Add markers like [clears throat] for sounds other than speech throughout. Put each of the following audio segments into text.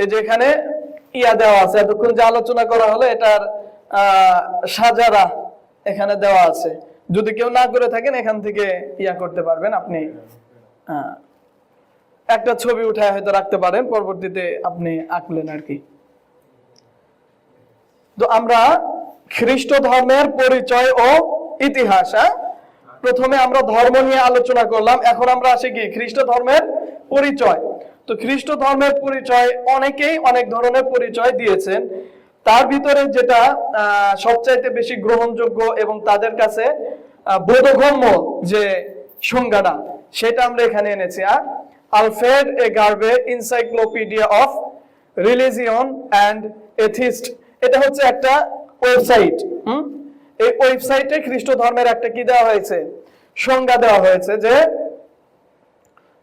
এই যে এখানে ইয়া দেওয়া আছে। এতক্ষণ যে আলোচনা করা হলো, এটার সাজারা এখানে দেওয়া আছে। যদি কেউ না করে থাকেন, এখান থেকে ইয়া করতে পারবেন। আপনি একটা ছবি উঠায় হয়তো রাখতে পারেন। পরবর্তীতে আপনি আঁকলেন আর কি। তো আমরা খ্রিস্ট ধর্মের পরিচয় ও ইতিহাস হ্যাঁ? প্রথমে আমরা ধর্ম নিয়ে আলোচনা করলাম। এখন আমরা আসি কি? খ্রিস্ট ধর্মের পরিচয়। তো খ্রিস্ট ধর্মের পরিচয় অনেকেই অনেক ধরনের পরিচয় দিয়েছেন। তার ভিতরে যেটা সবচাইতে বেশি গ্রহণযোগ্য এবং তাদের কাছে বোধগম্য যে সংজ্ঞাটা, সেটা আমরা এখানে এনেছি। আর Alfred A Garbe encyclopedia of religion and atheist এটা হচ্ছে একটা ওয়েবসাইট, হুম? এই ওয়েবসাইটে খ্রিস্ট ধর্মের একটা কি দেওয়া হয়েছে? সংজ্ঞা দেওয়া হয়েছে যে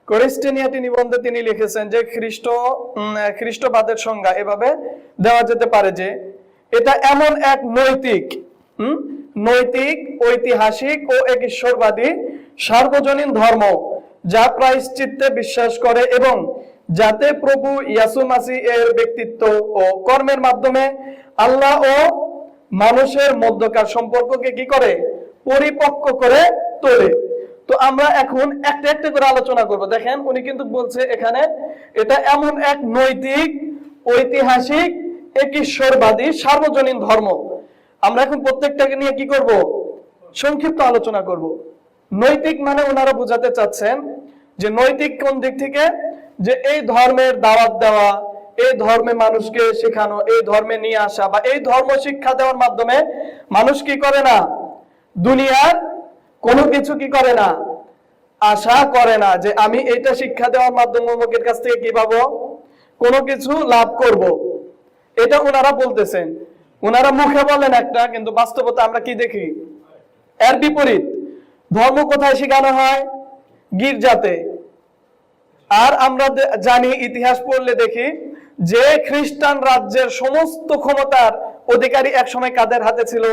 ক্রিস্টিনিয়াটি নিবন্ধে তিনি লিখেছেন যে খ্রিস্ট খ্রিস্টবাদের সংজ্ঞা এভাবে দেওয়া যেতে পারে যে এটা এমন এক নৈতিক নৈতিক, ঐতিহাসিক ও এক ঈশ্বরবাদী সার্বজনীন ধর্ম যা প্রায়শ্চিত্তে বিশ্বাস করে এবং যাতে প্রভু ইয়াসু মাসি এর ব্যক্তিত্ব ও কর্মের মাধ্যমে আল্লাহ ও মানুষের মধ্যকার সম্পর্ককে কি করে পরিপক্ক করে তোলে। তো আমরা এখন একটা একটা করে আলোচনা করব। দেখেন, উনি কিন্তু বলছে এখানে, এটা এমন এক নৈতিক, ঐতিহাসিক এক ঈশ্বরবাদী সার্বজনীন ধর্ম। আমরা এখন প্রত্যেকটাকে নিয়ে কি করব? সংক্ষিপ্ত আলোচনা করব। নৈতিক মানে ওনারা বোঝাতে চাচ্ছেন যে নৈতিক কোন দিক থেকে? যে এই ধর্মের দাওয়াত দেওয়া, এই ধর্মে মানুষকে শেখানো, এই ধর্মে নিয়ে আসা বা এই ধর্ম শিক্ষা দেওয়ার মাধ্যমে মানুষ কি করে না? দুনিয়ার কোনো কিছু কি করে না? আশা করে না যে আমি এটা শিক্ষা দেওয়ার মাধ্যমে অমুকের কাছ থেকে কি পাবো? কোনো কিছু লাভ করব। এটা ওনারা বলতেছেন। ওনারা মুখে বলেন একটা, কিন্তু বাস্তবতা আমরা কি দেখি? এর বিপরীত, ধর্ম কোথায় শেখানো হয়? গির্জাতে। আর আমরা জানি, ইতিহাস পড়লে দেখি যে খ্রিস্টান রাজ্যের সমস্ত ক্ষমতার অধিকারী একসময় কাদের হাতে ছিল?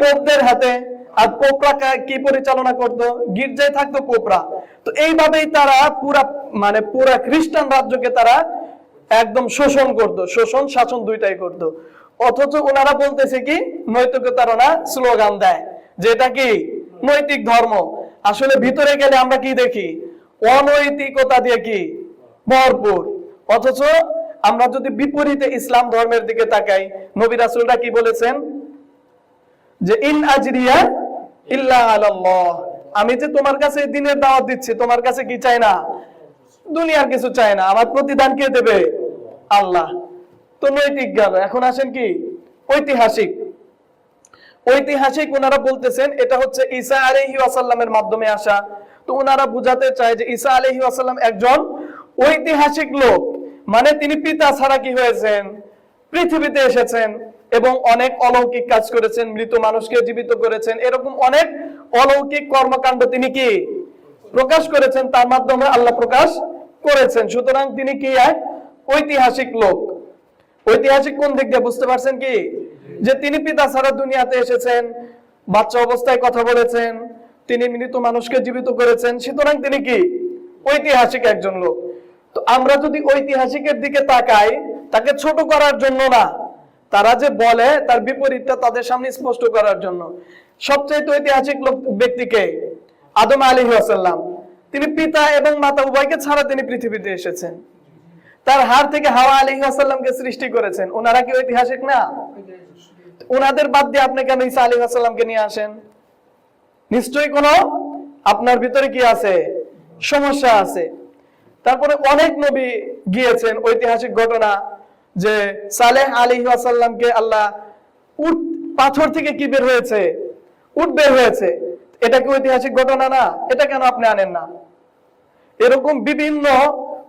পোপদের হাতে। আর কোপরা কা- পরিচালনা করতো? গির্জায় থাকতো পোপরা তো এইভাবেই তারা পুরা মানে পুরা খ্রিস্টান রাজ্যকে তারা একদম শোষণ করতো। শোষণ, শাসন দুইটাই করতো। অথচ ওনারা বলতেছে কি নৈতিকতার না স্লোগান দেয় যে এটা কি নৈতিক ধর্ম। আসলে ভিতরে গেলে আমরা কি দেখি? অনৈতিকতা দিয়ে কি? ভরপুর। অথচ আমরা যদি বিপরীতে ইসলাম ধর্মের দিকে তাকাই, নবী রাসূলরা কি বলেছেন? যে, ইন আজরিয়া ইল্লা আলাল্লাহ। আমি যে তোমার কাছে দিনের দাওয়াত দিচ্ছি, তোমার কাছে কি চাই না? দুনিয়ার কিছু চাই না। আমার প্রতিদান কে দেবে? আল্লাহ। তো নৈতিক জ্ঞান। এখন আসেন কি? ঐতিহাসিক। ঐতিহাসিক ওনারা বলতেছেন, এটা হচ্ছে ঈসা আলাইহি ওয়াসাল্লামের মাধ্যমে আসা। তো ওনারা বুঝাতে চায় যে ঈসা আলাইহি ওয়াসাল্লাম একজন ঐতিহাসিক লোক। মানে তিনি পিতা ছাড়া কি হয়েছেন? পৃথিবীতে এসেছেন। এবং অনেক অলৌকিক কাজ করেছেন, মৃত মানুষকে জীবিত করেছেন। এরকম অনেক অলৌকিক কর্মকাণ্ড তিনি কি প্রকাশ করেছেন? তার মাধ্যমে আল্লাহ প্রকাশ করেছেন। সুতরাং তিনি কি এক ঐতিহাসিক লোক। ঐতিহাসিক কোন দিক দিয়ে বুঝতে পারছেন কি? যে তিনি পিতা ছাড়া দুনিয়াতে এসেছেন, বাচ্চা অবস্থায় কথা বলেছেন, তিনি মৃত মানুষকে জীবিত করেছেন। সুতরাং তিনি কি ঐতিহাসিক একজন লোক। তো আমরা যদি ঐতিহাসিকের দিকে তাকাই, তাকে ছোট করার জন্য না তারা যে বলে, তার বিপরীতটা তাদের সামনে স্পষ্ট করার জন্য। সবচেয়ে ঐতিহাসিক লোক ব্যক্তিকে আদম আলী আসাল্লাম তিনি পিতা এবং মাতা উভয়কে ছাড়া তিনি পৃথিবীতে এসেছেন। তার হার থেকে হাওয়া আলী আসাল্লামকে সৃষ্টি করেছেন। ওনারা কি ঐতিহাসিক না? ওনাদের বাদ দিয়ে আপনি কেন ঈসা আলী আসাল্লামকে নিয়ে আসেন? নিশ্চয়ই কোনো আপনার ভিতরে কি আছে? সমস্যা আছে। তারপরে অনেক নবী গিয়েছেন ঐতিহাসিক ঘটনা। যে সালেহ আলী আসাল্লামকে আল্লাহ উট, পাথর থেকে কি বের হয়েছে? উট বের হয়েছে। এটা কি ঐতিহাসিক ঘটনা না? এটা কেন আপনি আনেন না? এরকম বিভিন্ন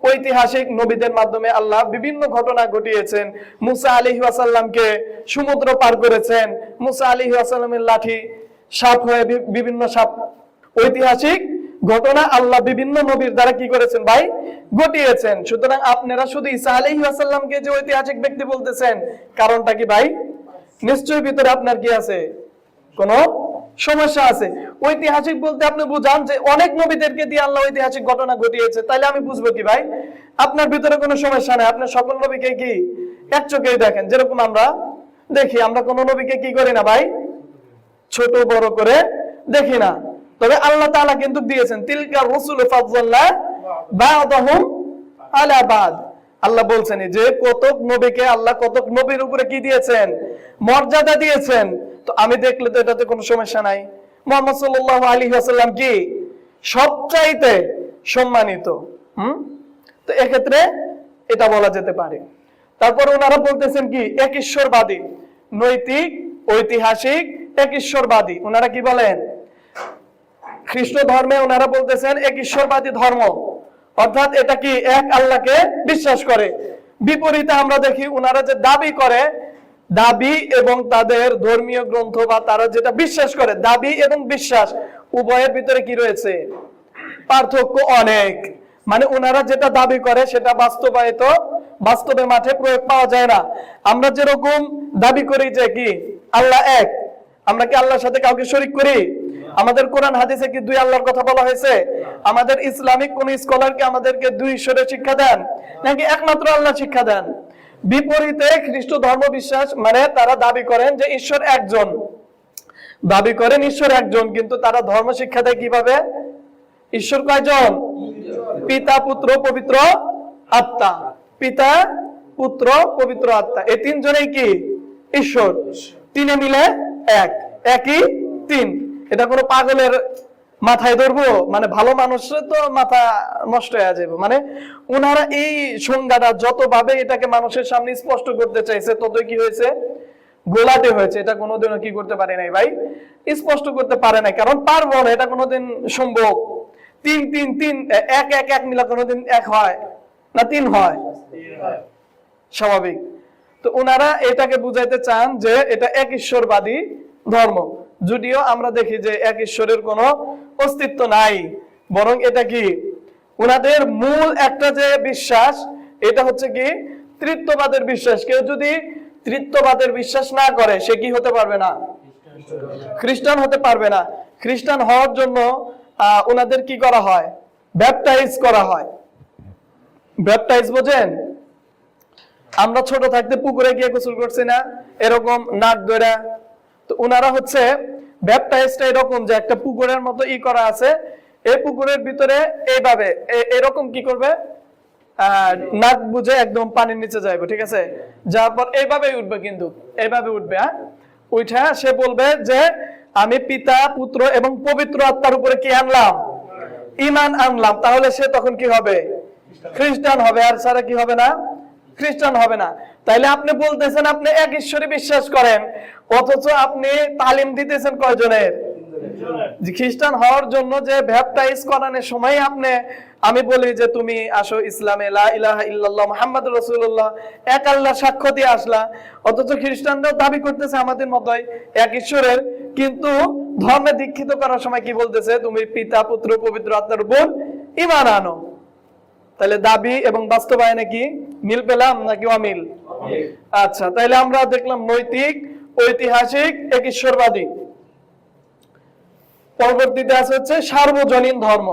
ঐতিহাসিক নবীদের মাধ্যমে আল্লাহ বিভিন্ন ঘটনা ঘটিয়েছেন। মুসা আলী ওয়াসাল্লামকে সমুদ্র পার করেছেন। মুসা আলী ওয়াসাল্লামের লাঠি সাপ হয়ে বিভিন্ন সাপ, ঐতিহাসিক ঘটনা আল্লাহ বিভিন্ন নবীর দ্বারা কি করেছেন ভাই? ঘটিয়েছেন। সুতরাং আপনারা শুধু ঈসা আলী ওয়াসাল্লামকে যে ঐতিহাসিক ব্যক্তি বলতেছেন, কারণটা কি ভাই? নিশ্চয়ই ভিতরে আপনার কি আছে? কোন সমস্যা আছে। ঐতিহাসিক বলতে আপনি বুঝান যে অনেক নবীদেরকে দিয়ে আল্লাহ ঐতিহাসিক ঘটনা ঘটিয়েছে, তাইলে আমি বুঝব কি ভাই? আপনার ভিতরে কোনো সমস্যা নেই। আপনার সকল নবীকে কি এক চোখেই দেখেন? যেরকম আমরা দেখি, আমরা কোন নবীকে কি করি না ভাই? ছোট বড় করে দেখি না। তবে আল্লাহ তাআলা কিন্তু দিয়েছেন, তিলকা রসুল আলা বাদ। আল্লাহ বলছেন যে কতক নবীকে আল্লাহ কতক নবীর উপরে কি দিয়েছেন? মর্যাদা দিয়েছেন। তো আমি দেখলে তো এটাতে কোনো সমস্যা নাই। মোহাম্মদ সাল্লাল্লাহু আলাইহি ওয়াসাল্লাম কি? সবচাইতে সম্মানিত। হুম? তো এক্ষেত্রে এটা বলা যেতে পারে। তারপর ওনারা বলতেছেন কি? এক ঈশ্বরবাদী, নৈতিক, ঐতিহাসিক, এক ঈশ্বরবাদী। ওনারা কি বলেন? খ্রিস্ট ধর্মে ওনারা বলতেছেন এক ঈশ্বরবাদী ধর্ম। অর্থাৎ এটা কি এক আল্লাহকে বিশ্বাস করে? বিপরীতে আমরা দেখি ওনারা যে দাবি করে, দাবি এবং তাদের ধর্মীয় গ্রন্থ বা তারা যেটা বিশ্বাস করে, দাবি এবং বিশ্বাস, উভয়ের ভিতরে কি রয়েছে? পার্থক্য অনেক। মানে ওনারা যেটা দাবি করে সেটা বাস্তবায়িত বাস্তবে মাঠে প্রয়োগ পাওয়া যায় না। আমরা যেরকম দাবি করি যে কি, আল্লাহ এক আমরা কি আল্লাহর সাথে কাউকে শরিক করি? আমাদের কোরআন, হাদিসে কি দুই আল্লাহর কথা বলা হয়েছে? আমাদের ইসলামিক কোন স্কলার কি আমাদেরকে দুই ঈশ্বরের শিক্ষা দেন? নাকি একমাত্র আল্লাহ শিক্ষা দেন? বিপরীতে খ্রিস্ট ধর্ম বিশ্বাস মানে তারা দাবি করেন যে ঈশ্বর একজন। দাবি করেন ঈশ্বর একজন, কিন্তু তারা ধর্ম শিক্ষা দেয় কীভাবে? ঈশ্বর কয়জন? পিতা, পুত্র, পবিত্র আত্মা। পিতা, পুত্র, পবিত্র আত্মা। এই তিনজনেই কি? ঈশ্বর। তিনে মিলে এক একই তিন। এটা কোনো পাগলের মাথায় ধরবো? মানে ভালো মানুষের তো মাথা নষ্ট হয়ে যাবে। মানে ওনারা এই সংজ্ঞাটা যতভাবে এটাকে মানুষের সামনে স্পষ্ট করতে চাইছে ততই কি হয়েছে? গোলাটে হয়েছে। এটা কোনোদিনও কি করতে পারে নাই ভাই? স্পষ্ট করতে পারে নাই। কারণ পারব না এটা কোনোদিন সম্ভব। তিন তিন তিন এক এক এক মিলা কোনোদিন এক হয় না তিন হয়? স্বাভাবিক। তো ওনারা এটাকে বুঝাইতে চান যে এটা এক ঈশ্বরবাদী ধর্ম। যদিও আমরা দেখি যে এক ঈশ্বরের কোনো অস্তিত্ব নাই, বরং এটা কি? ওনাদের মূল একটা যে বিশ্বাস, এটা হচ্ছে কি? তৃত্ববাদের বিশ্বাস। কেউ যদি তৃত্ববাদের বিশ্বাস না করে, সে কি হতে পারবে না? খ্রিস্টান হতে পারবে না। খ্রিস্টান হওয়ার জন্য ওনাদের কি করা হয়? ব্যাপটাইজ করা হয়। ব্যাপটাইজ বোঝেন? আমরা ছোট থাকতে পুকুরে গিয়ে গোসল করছি না, এরকম নাক ধরে তো ওনারা হচ্ছে ব্যাপটাইজটা এরকম যে একটা পুকুরের মতো ই করা আছে, এই পুকুরের ভিতরে এইভাবে এরকম কি করবে? নাক বুঝে একদম পানির নিচে যাইবে, ঠিক আছে? যাওয়ার পর এইভাবে উঠবে কিন্তু, এইভাবে উঠবে হ্যাঁ? উঠা সে বলবে যে, আমি পিতা, পুত্র এবং পবিত্র আত্মার উপরে কি আনলাম? ইমান আনলাম, তাহলে সে তখন কি হবে? খ্রিস্টান হবে, আর ছাড়া কি হবে না? খ্রিস্টান হবে না। তাইলে আপনি বলতেছেন আপনি এক ঈশ্বরে বিশ্বাস করেন, অথচ আপনি তালিম দিতেছেন কয়জনের? খ্রিস্টান হওয়ার জন্য যে ব্যাপটাইজ করানোর সময় আপনি, আমি বলি যে তুমি আসো ইসলামে, লা ইলাহা ইল্লাল্লাহ মুহাম্মদ রাসূলুল্লাহ, এক আল্লাহ সাক্ষ্য দিয়ে আসলা। অথচ খ্রিস্টানরাও দাবি করতেছে আমাদের মতই এক ঈশ্বরের, কিন্তু ধর্মে দীক্ষিত করার সময় কি বলতেছে? তুমি পিতা, পুত্র, পবিত্র আত্মার উপর ঈমান আনো। তাহলে দাবি এবং বাস্তবায়নে কি মিল পেলাম নাকি অমিল? আচ্ছা তাহলে আমরা দেখলাম নৈতিক ঐতিহাসিক এক ঈশ্বরবাদী পরবর্তীতে আছে হচ্ছে সার্বজনীন ধর্ম।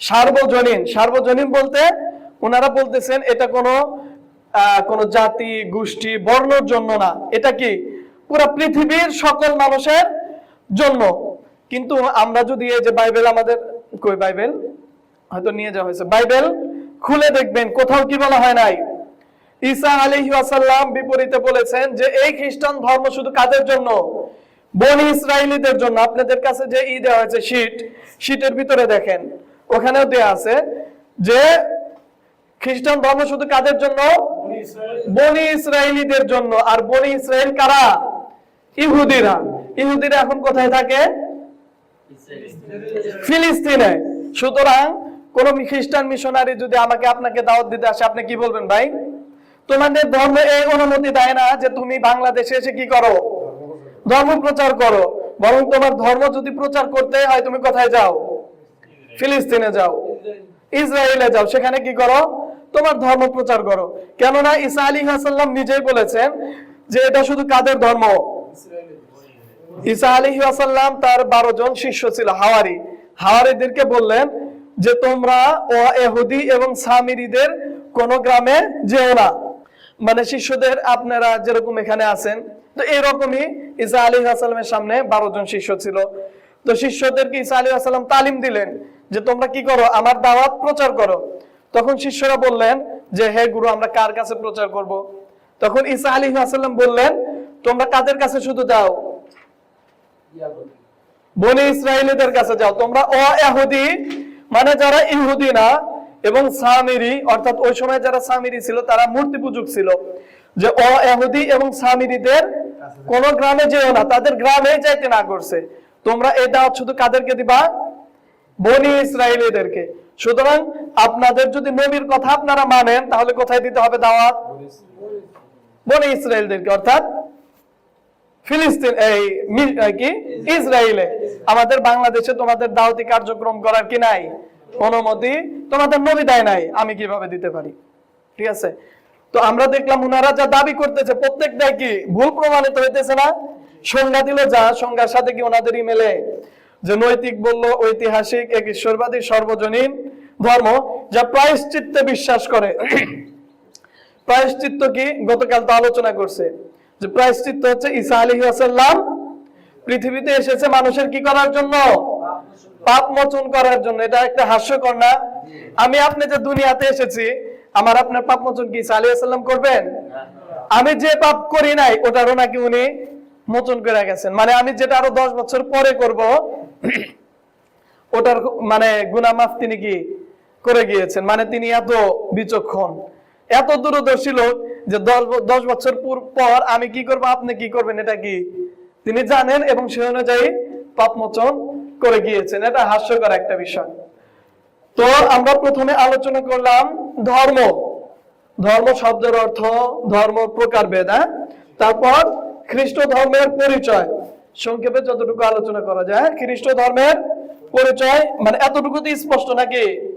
সার্বজনীন সার্বজনীন বলতে ওনারা বলতেছেন এটা কোনো আহ, কোনো জাতি গোষ্ঠী বর্ণর জন্য না। এটা কি? পুরো পৃথিবীর সকল মানুষের জন্য। কিন্তু আমরা যদি এই যে বাইবেল আমাদের কই বাইবেল? হয়তো নিয়ে যাওয়া হয়েছে। বাইবেল খুলে দেখবেন, কোথাও কি বলা হয় নাই। ঈসা আলাইহি ওয়াসাল্লাম বিপরীতে বলেছেন যে, এই খ্রিস্টান ধর্ম শুধু কাদের জন্য? বনি ইসরায়েলিদের জন্য। আপনাদের কাছে যে ই দেওয়া হয়েছে শীট শীটের ভিতরে দেখেন, ওখানেও দেওয়া আছে যে, খ্রিস্টান ধর্ম শুধু কাদের জন্য? বনি ইসরায়েলিদের জন্য। আর বনি ইসরায়েল কারা? ইহুদিরা। ইহুদিরা এখন কোথায় থাকে? ফিলিস্তিনে। সুতরাং কোন খ্রিস্টান মিশনারি যদি আমাকে আপনাকে দাওয়াত দিতে আসে, আপনি কি বলবেন ভাই? তোমাদের ধর্মে এই অনুমতি দেয় না যে তুমি বাংলাদেশে এসে কি করো? ধর্ম প্রচার করো। বরং তোমার ধর্ম যদি প্রচার করতে হয়, তুমি কোথায় যাও? ফিলিস্তিনে যাও। ইসরায়েলে যাও। সেখানে কি করো? তোমার ধর্ম প্রচার করো। কেননা ঈসা আলী নিজেই বলেছেন যে এটা শুধু কাদের ধর্ম? আলাইহি ওয়াসাল্লাম তার বারো জন শিষ্য ছিল, হাওয়ারি। হাওয়ারিদেরকে বললেন যে তোমরা ও এহুদি এবং সামিরিদের কোন গ্রামে যেও না। মানে শিষ্যদের আপনারা যেরকম এখানে আছেন, তো এরকমই ঈসা আলী আসালামের সামনে বারো জন শিষ্য ছিল। তো শিষ্যদেরকে ঈসা আলী আসালাম তালিম দিলেন যে, তোমরা কি করো? আমার দাওয়াত প্রচার করো। তখন শিষ্যরা বললেন যে, হে গুরু, আমরা কার কাছে প্রচার করব? তখন ঈসা আলী আসাল্লাম বললেন, তোমরা কাদের কাছে শুধু যাও? বনে ইসরায়েলিদের কাছে যাও। তোমরা অ এহুদি মানে যারা ইহুদি না এবং সামিরি, অর্থাৎ ওই সময় যারা সামিরি ছিল, তারা মূর্তি পূজক ছিল। যে অ এহুদি এবং সামিরিদের কোন গ্রামে যেও না, তাদের গ্রামে যাইতে না করছে। তোমরা এই দাওয়াত শুধু কাদেরকে দিবা? বনি ইসরায়েলিদেরকে সুতরাং আপনাদের যদি নবীর কথা আপনারা মানেন, তাহলে কোথায় দিতে হবে দাওয়াত? বনি ইসরায়েলদেরকে অর্থাৎ ফিলিস্তিন, এই কি? ইসরায়েলে। আমাদের বাংলাদেশে তোমাদের দাওয়াতি কার্যক্রম করার কি নাই? অনুমতি তোমাদের নবী দেয় নাই, আমি কীভাবে দিতে পারি? ঠিক আছে? তো আমরা দেখলাম উনারা যা দাবি করতেছে কি? ভুল প্রমাণিত হইতেছে না? সংজ্ঞা দিল যা, সংজ্ঞার সাথে কি ওনাদেরই মেলে যে নৈতিক বলল, ঐতিহাসিক এক ঈশ্বরবাদী সর্বজনীন ধর্ম যা প্রায়শ্চিত্তে বিশ্বাস করে। [clears throat] প্রায়শ্চিত্ত কি? গতকাল তো আলোচনা করছে। যে প্রায়শ্চিত্ত হচ্ছে ঈসা আলী আসাল্লাম পৃথিবীতে এসেছে মানুষের কি করার জন্য? পাপ মোচন করার জন্য। এটা একটা হাস্যকর না? আমি আপনি যে দুনিয়াতে এসেছি, আমার আপনার পাপ মোচন কি ঈসা আলী আসাল্লাম করবেন? আমি যে পাপ করি নাই, ওটারও নাকি উনি মোচন করে গেছেন। মানে আমি যেটা আরও দশ বছর পরে করব, ওটার মানে গুনামাফ তিনি কি করে গিয়েছেন? মানে তিনি এত বিচক্ষণ, এত দূরদর্শী লোক যে দশ বছর পূর- আমি কি করব, আপনি কি করবেন, এটা কি? তিনি জানেন এবং সে অনুযায়ী পাপ মোচন করে গিয়েছেন। এটা হাস্যকর একটা বিষয়। তো আমরা প্রথমে আলোচনা করলাম ধর্ম। ধর্ম শব্দের অর্থ ধর্ম প্রকার ভেদ হ্যাঁ? তারপর খ্রিস্ট ধর্মের পরিচয়। সংক্ষেপে যতটুকু আলোচনা করা যায়, খ্রিস্ট ধর্মের পরিচয় মানে এতটুকু তো স্পষ্ট নাকি?